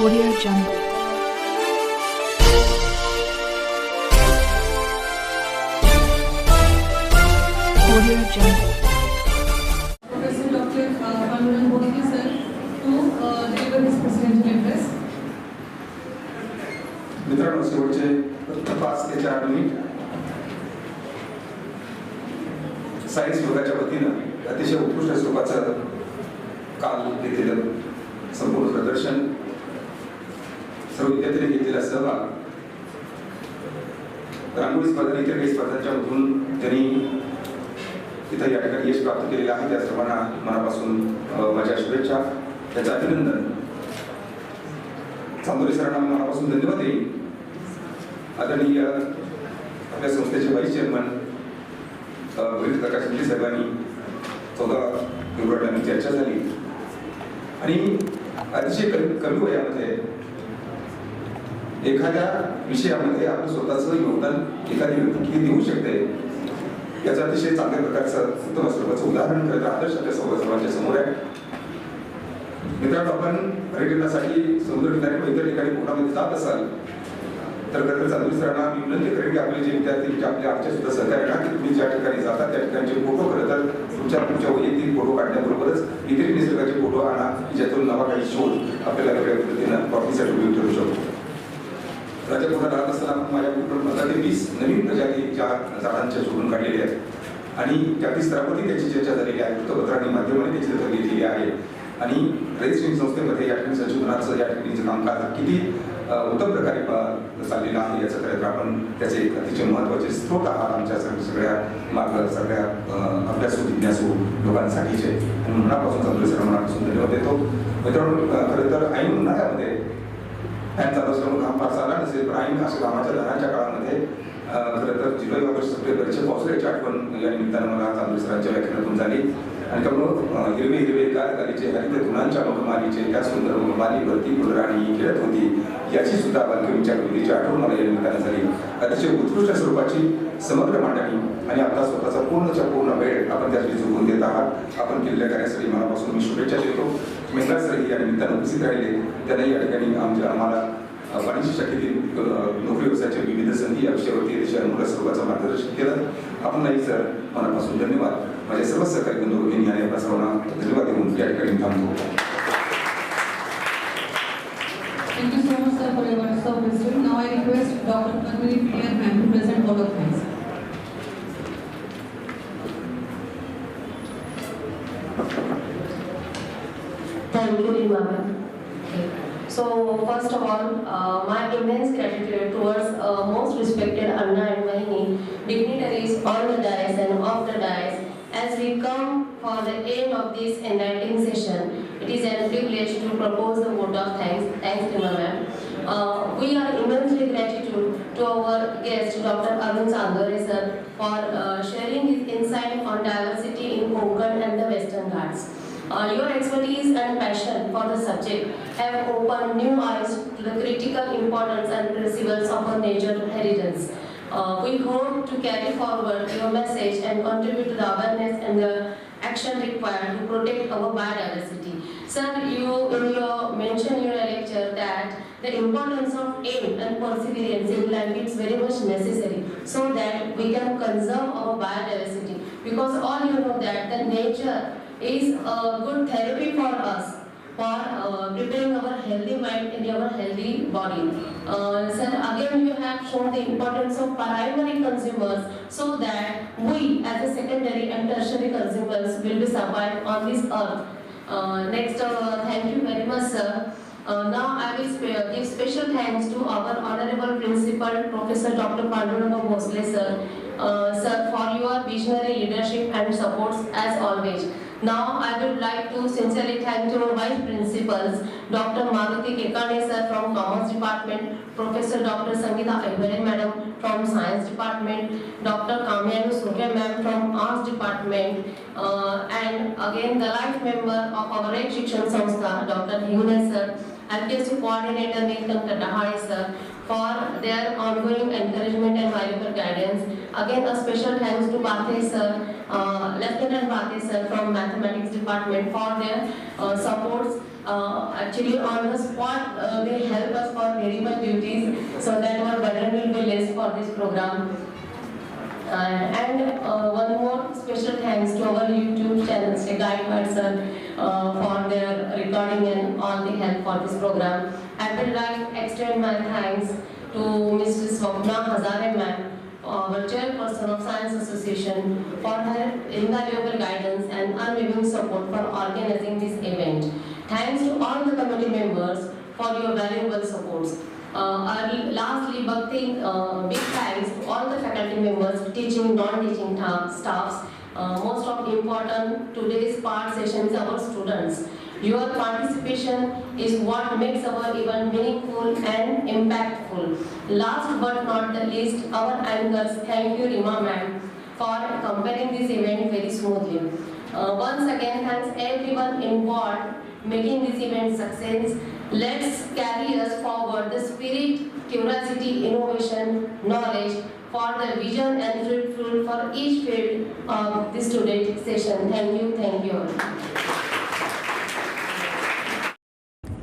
Audio jungle audio jungle professor doctor Manoranjan Modi sir to मित्रांनो शेवटचे तपास त्याच्या आठ मिनिट. सायन्स विभागाच्या वतीनं अतिशय उत्कृष्ट स्वरूपाचं काल घेतलेलं संपूर्ण प्रदर्शन. सर्व विद्यार्थ्यांनी घेतलेला सहभाग. रांगोळी स्पर्धा इतर काही स्पर्धांच्या मधून त्यांनी तिथं या ठिकाणी यश प्राप्त केलेलं आहे. त्या सर्वांना मनापासून माझ्या शुभेच्छा. त्याचं अभिनंदन. चांदोरी सरांना मनापासून धन्यवाद देईन. आदरणीय आपल्या संस्थेचे व्हाईस चेअरमन विविध प्रकाश शिंदे साहेबांनी चौदा फेब्रुवारीला चर्चा झाली. आणि अतिशय कमी कमी वयामध्ये एखाद्या विषयामध्ये आपलं स्वतःचं योगदान एखादी व्यक्ती देऊ शकते. याचं अतिशय चांगल्या प्रकारचं उत्तम स्वरूपाचं उदाहरण करत आदर्श आपल्या सर्वांच्या समोर आहे. मित्रांनो आपण पर्यटनासाठी समुद्र ठिकाणी किंवा इतर ठिकाणी कोणामध्ये जात असाल तर खरं तर सरांना मी विनंती करेन की आपले जे विद्यार्थी जे आपले आमच्या सुद्धा सहकार्य ना की तुम्ही ज्या ठिकाणी जाता त्या ठिकाणचे फोटो खरं तर तुमच्या तुमच्या वैयक्तिक फोटो काढण्याबरोबरच इतर निसर्गाचे फोटो आणा की ज्यातून नवा काही शोध आपल्याला वेगळ्या पद्धतीनं कॉफीसाठी उपयोग ठरू शकतो. राजापूरला राहत असताना आपण माझ्या कुटुंब पंधरा ते वीस नवीन प्रजातीच्या झाडांच्या शोधून काढलेल्या आहेत. आणि त्या स्तरावरती त्याची चर्चा झालेली आहे. वृत्तपत्र आणि माध्यमाने त्याची दखल घेतलेली आहे. आणि रजिस्ट्रिंग संस्थेमध्ये या ठिकाणी संशोधनाचं या ठिकाणीचं कामकाज किती उत्तम प्रकारे चाललेलं आहे याचं खरं तर आपण त्याचे एक अतिशय महत्त्वाचे स्रोत आहात आमच्या सगळ्या मार्ग सगळ्या अभ्यास अभ्यासू जिज्ञासू लोकांसाठीचे. आणि मनापासून चांगले सर्व मनापासून धन्यवाद देतो. मित्रांनो खरं तर ऐन उन्हाळ्यामध्ये त्यांचा चालू असल्यामुळे घाम फार झाला नसेल पण ऐन अशा घामाच्या धनाच्या काळामध्ये खरं तर जुलै ऑगस्ट सप्टेंबरचे पावसाळ्याची आठवण या निमित्तानं मला चांगली सरांच्या व्याख्यानातून झाली. आणि त्यामुळं हिरवे हिरवे गार हरित गुणांच्या मखमालीचे त्या सुंदर मखमाली वरती फुलराणी खेळत होती याची सुद्धा बालकवींच्या कृतीची आठवण मला या निमित्तानं झाली. अतिशय उत्कृष्ट स्वरूपाची समग्र मांडणी आणि आपला स्वतःचा पूर्णच्या पूर्ण वेळ आपण त्यासाठी झुकून देत आहात. आपण केलेल्या कार्यासाठी मनापासून मी शुभेच्छा देतो. मेहता सर या निमित्तानं उपस्थित राहिले. वाणिज्य धन्यवाद सर्व Thank you so much, sir, for your of wisdom. Now I request Dr. Padmini P.R. ma'am present vote of. So first of all, uh, my immense gratitude towards uh, most respected Anna and Vahini, dignitaries on the dais and off the dais. As we come for the end of this enlightening session, it is a privilege to propose the vote of thanks. Thanks, Rima ma'am. Uh, we are immensely gratitude to our guest, Dr. Arun Sandore sir, for uh, sharing his insight on diversity in Konkan and the Western Ghats. Uh, your expertise and passion for the subject have opened new eyes to the critical importance and principles of our nature heritage. Uh, we hope to carry forward your message and contribute to the awareness and the action required to protect our biodiversity. Sir, you in your in your lecture that the importance of aim and perseverance in life is very much necessary so that we can conserve our biodiversity because all you know that the nature is a good therapy for us for uh, preparing our healthy mind and our healthy body. Uh, sir, again you have shown the importance of primary consumers so that we as a secondary and tertiary consumers will be survived on this earth. Uh, next, uh, thank you very much, sir. Uh, now I will spe- give special thanks to our honorable principal, Professor Dr. Panduranga Bhosle, sir. Uh, sir, for your visionary leadership and supports as always. Now I would like to sincerely thank your vice principals, Dr. Maruti Kekane sir from Commerce Department, Professor Dr. Sangeeta Aivare madam from Science Department, Dr. Kamyanu Surya ma'am from Arts Department, uh, and again the life member of our Red Shikshan Samstha, Dr. Hune sir, LKC coordinator Neelam Katahari sir, for their ongoing encouragement guidance. Again, a special thanks to Bhathe sir, uh, Lieutenant Bhathe sir from Mathematics Department for their uh, supports Uh, actually, on the spot, uh, they help us for very much duties so that our burden will be less for this program. And uh, one more special thanks to our YouTube channel, Sri Guide Watson, uh, for their recording and all the help for this program. I would like to extend my thanks to Mrs. Swapna Hazare ma'am, our chairperson of Science Association, for her invaluable guidance and unwavering support for organizing this event. Thanks to all the committee members for your valuable supports. Uh, lastly, Bhakti, uh, big thanks to all the faculty members, teaching, non-teaching staffs. Uh, most of the important today's part sessions our students. Your participation is what makes our event meaningful and impactful. Last but not the least, our anchors, thank you Rima ma'am for comparing this event very smoothly. Uh, once again, thanks everyone involved making this event success. Let's carry us forward the spirit, curiosity, innovation, knowledge for the vision and fruitful for each field of this student session. Thank you, thank you all.